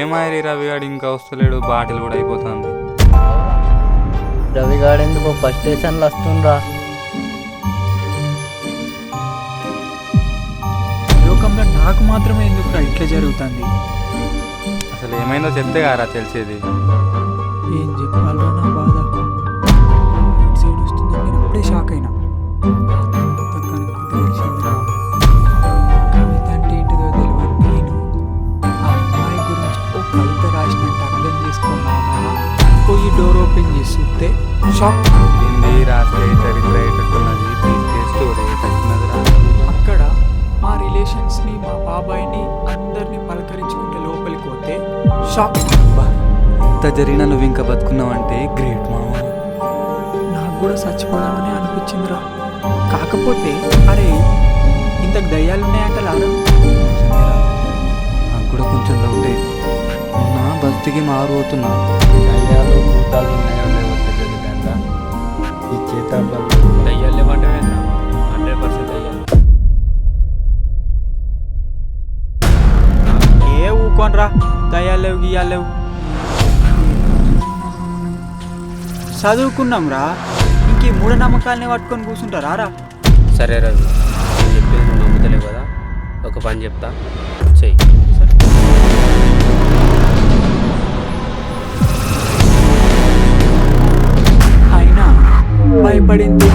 ఏమాయరి రవి గాడు ఇంకా వస్తలేడు బాటిల్ కూడా అయిపోతుంది. రవి గాడు ఎందుకు ఫస్ట్ స్టేషన్లో వస్తుండ్రా. లోకంలో నాకు మాత్రమే ఎందుకు ఇట్లా జరుగుతుంది? అసలు ఏమైందో చెప్తే గారా తెలిసేది. ఏం చెప్పాలో నా బాధ. సైడ్ వస్తుంది. నేను అప్పుడే షాక్ అయినా. చేసుకున్నామా పోయి డోర్ ఓపెన్ చేసి చూస్తే షాక్ హిందీ రాస్తే చరిత్ర అయ్యేటట్టున్నది తీస్తే స్టోరీ అక్కడ మా రిలేషన్స్ని మా బాబాయ్ని అందరినీ పలకరించుకుంటే లోపలికి పోతే షాక్ ఇంత జరిగినా నువ్వు ఇంకా బతుకున్నావంటే గ్రేట్ మామ. నాకు కూడా చచ్చిపోదామని అనిపించిందిరా. కాకపోతే అరే ఇంతకు దయ్యాలు ఉన్నాయంట లారా నాకు కూడా కొంచెం డౌటే బస్తీకి మారిపోతున్నా దయ్యాలు భూతాలు ఉన్నాయో లేవో తెలియదు కదా ఈ చేతల్లో దయ్యాలు లేవంటే హండ్రెడ్ పర్సెంట్ దయ్యాలు ఏ ఊకోనరా దయ్యాలు లేవు గియ్యాలు లేవు చదువుకున్నాం రా ఇంక ఈ మూఢనమ్మకాలని పట్టుకొని కూర్చుంటారా రా సరే నేను చెప్పేది నువ్వు నమ్ముతలేవు కదా? ఒక పని చెప్తా. చెయ్యి. భయపడింది.